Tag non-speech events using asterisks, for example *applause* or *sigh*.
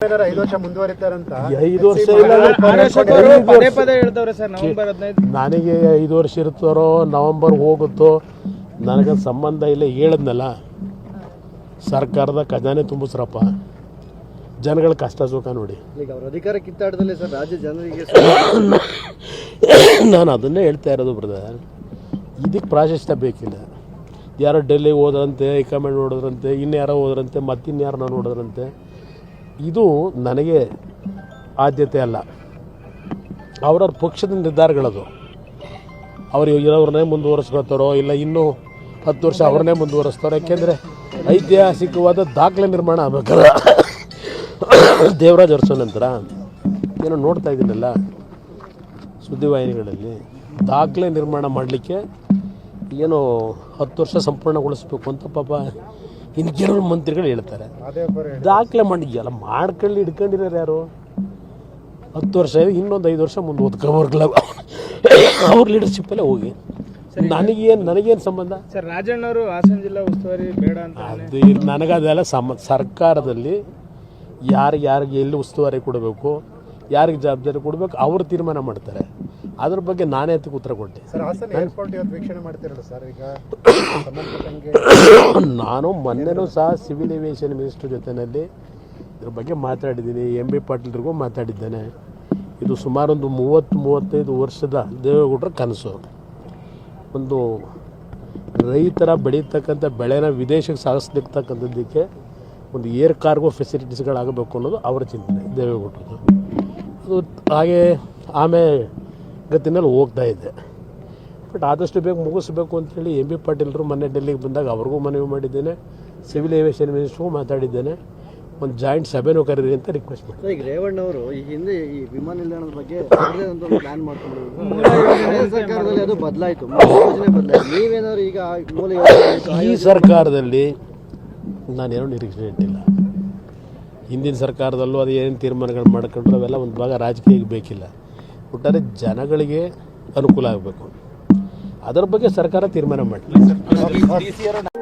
ಏನಾರ ಐದು ವರ್ಷ ಮುಂದುವರಿತಾರಂತ ಐದು ವರ್ಷ ಇಲ್ಲ ಆರ್ಎಸ್ಎಸ್ ಪದೇ ವರ್ಷ- ಪದೇ ಹೇಳ್ತವ್ರೆ ಸರ್ ನವೆಂಬರ್ ಹದಿನೈದು. ನನಗೆ ಐದು ವರ್ಷ ಇರ್ತಾರೋ ನವೆಂಬರ್ ಹೋಗುತ್ತೋ ನನಗೆ ಸಂಬಂಧ ಇಲ್ಲ ಹೇಳದ್ನಲ್ಲ. ಸರ್ಕಾರದ ಖಜಾನೆ ತುಂಬಿಸ್ರಪ್ಪ. ಜನಗಳ ಕಷ್ಟ ಸುಖ ನೋಡಿ. ಈಗ ಅವ್ರ ಅಧಿಕಾರ ಕಿತ್ತಾಟದಲ್ಲಿ ಸರ್ ರಾಜ್ಯ ಜನರಿಗೆ ನಾನು ಅದನ್ನೇ ಹೇಳ್ತಾ ಇರೋದು ಬ್ರದರ್ ಇದಕ್ಕೆ ಪ್ರಾಶಸ್ತ್ಯ ಬೇಕಿಲ್ಲ. ಯಾರೋ ಡೆಲ್ಲಿಗೆ ಹೋದ್ರಂತೆ ಹೈಕಮಾಂಡ್ ನೋಡಿದ್ರಂತೆ ಇನ್ಯಾರೋ ಹೋದ್ರಂತೆ ಮತ್ತಿನ್ಯಾರನ್ನ ನೋಡಿದ್ರಂತೆ. ಇದು ನನಗೆ ಆದ್ಯತೆ ಅಲ್ಲ. ಅವರವ್ರ ಪಕ್ಷದ ನಿರ್ಧಾರಗಳದು. ಅವರು ಇರೋವ್ರನ್ನೇ ಮುಂದುವರಿಸ್ಕೊಳ್ತಾರೋ ಇಲ್ಲ ಇನ್ನೂ ಹತ್ತು ವರ್ಷ ಅವ್ರನ್ನೇ ಮುಂದುವರಿಸ್ತಾರೋ? ಯಾಕೆಂದರೆ ಐತಿಹಾಸಿಕವಾದ ದಾಖಲೆ ನಿರ್ಮಾಣ ಆಗಬೇಕಲ್ಲ. ದೇವರಾಜ್ ಅರಸೋ ನಂತರ ಏನೋ ನೋಡ್ತಾ ಇದ್ದೀನಲ್ಲ ಸುದ್ದಿವಾಹಿನಿಗಳಲ್ಲಿ. ದಾಖಲೆ ನಿರ್ಮಾಣ ಮಾಡಲಿಕ್ಕೆ ಏನೋ ಹತ್ತು ವರ್ಷ ಸಂಪೂರ್ಣಗೊಳಿಸ್ಬೇಕು ಅಂತ ಪಾಪ ಇನ್ನು ಕೆಲವರು ಮಂತ್ರಿಗಳು ಹೇಳ್ತಾರೆ ದಾಖಲೆ ಮಾಡಿದ್ಯಲ್ಲ ಮಾಡ್ಕೊಳ್ಳಿ ಹಿಡ್ಕೊಂಡಿರೋರು ಯಾರು? ಹತ್ತು ವರ್ಷ ಇನ್ನೊಂದು ಐದು ವರ್ಷ ಮುಂದೆ ಓದ್ಕೊಬರ್ಗಲ್ಲ ಅವ್ರ ಲೀಡರ್ಶಿಪ್ಪಲ್ಲೇ ಹೋಗಿ. ನನಗೇನು ನನಗೇನು ಸಂಬಂಧ? ಸರ್ ರಾಜಣ್ಣವರು ಹಾಸನ ಜಿಲ್ಲಾ ಉಸ್ತುವಾರಿ ಬೇಡ ಅಂತ ಅದು ನನಗದೆಲ್ಲ ಸಮ ಸರ್ಕಾರದಲ್ಲಿ ಯಾರಿಗೆ ಯಾರಿಗೆ ಎಲ್ಲಿ ಉಸ್ತುವಾರಿ ಕೊಡಬೇಕು ಯಾರಿಗೆ ಜವಾಬ್ದಾರಿ ಕೊಡಬೇಕು ಅವರು ತೀರ್ಮಾನ ಮಾಡ್ತಾರೆ. ಅದ್ರ ಬಗ್ಗೆ ನಾನೇ ಅದಕ್ಕೆ ಉತ್ತರ ಕೊಟ್ಟೆ *coughs* ನಾನು ಮೊನ್ನೆನೂ ಸಹ ಸಿವಿಲ್ ಏವಿಯೇಷನ್ ಮಿನಿಸ್ಟರ್ ಜೊತೆಯಲ್ಲಿ ಇದ್ರ ಬಗ್ಗೆ ಮಾತಾಡಿದ್ದೀನಿ. ಎಂ ಬಿ ಪಾಟೀಲ್ರಿಗೂ ಮಾತಾಡಿದ್ದೇನೆ. ಇದು ಸುಮಾರು ಒಂದು ಮೂವತ್ತು ಮೂವತ್ತೈದು ವರ್ಷದ ದೇವೇಗೌಡರ ಕನಸು. ಒಂದು ರೈತರ ಬೆಳೀತಕ್ಕಂಥ ಬೆಳೆನ ವಿದೇಶಕ್ಕೆ ಸಾಗಿಸ್ಲಿಕ್ತಕ್ಕಂಥದ್ದಕ್ಕೆ ಒಂದು ಏರ್ ಕಾರ್ಗೋ ಫೆಸಿಲಿಟೀಸ್ಗಳಾಗಬೇಕು ಅನ್ನೋದು ಅವರ ಚಿಂತನೆ ದೇವೇಗೌಡರದು ಅದು ಹಾಗೆ ಆಮೇಲೆ ಗತಿನಲ್ಲಿ ಹೋಗ್ತಾ ಇದ್ದೆ. ಬಟ್ ಆದಷ್ಟು ಬೇಗ ಮುಗಿಸ್ಬೇಕು ಅಂತೇಳಿ ಎಂ ಬಿ ಪಾಟೀಲ್ರು ಮೊನ್ನೆ ಡೆಲ್ಲಿಗೆ ಬಂದಾಗ ಅವ್ರಿಗೂ ಮನವಿ ಮಾಡಿದ್ದೇನೆ. ಸಿವಿಲ್ ಏವಿಯೇಷನ್ ಮಿನಿಸ್ಟ್ರಿಗೂ ಮಾತಾಡಿದ್ದೇನೆ. ಒಂದು ಜಾಯಿಂಟ್ ಸಭೆನೂ ಕರೀರಿ ಅಂತ ರಿಕ್ವೆಸ್ಟ್ ಮಾಡಿ ಈಗ ರೇವಣ್ಣ ಅವರು ಈ ಹಿಂದೆ ಈ ವಿಮಾನ ನಿಲ್ದಾಣದ ಬಗ್ಗೆ ಪ್ಲಾನ್ ಮಾಡ್ಕೊಂಡು ಸರ್ಕಾರದಲ್ಲಿ ಅದು ಬದಲಾಯಿತು. ಯೋಜನೆ ಬದಲಾಯಿತು. ನೀವೇನಾದ್ರು ಈಗ ಈ ಸರ್ಕಾರದಲ್ಲಿ ನಾನೇನೋ ನಿರೀಕ್ಷೆ ಇಟ್ಟಿಲ್ಲ. ಹಿಂದಿನ ಸರ್ಕಾರದಲ್ಲೂ ಅದು ಏನೇನು ತೀರ್ಮಾನಗಳು ಮಾಡ್ಕೊಂಡ್ರು ಅವೆಲ್ಲ ಒಂದು ಭಾಗ ರಾಜಕೀಯಕ್ಕೆ ಬೇಕಿಲ್ಲ. ಒಟ್ಟಾರೆ ಜನಗಳಿಗೆ ಅನುಕೂಲ ಆಗಬೇಕು. ಅದರ ಬಗ್ಗೆ ಸರ್ಕಾರ ತೀರ್ಮಾನ ಮಾಡಲಿ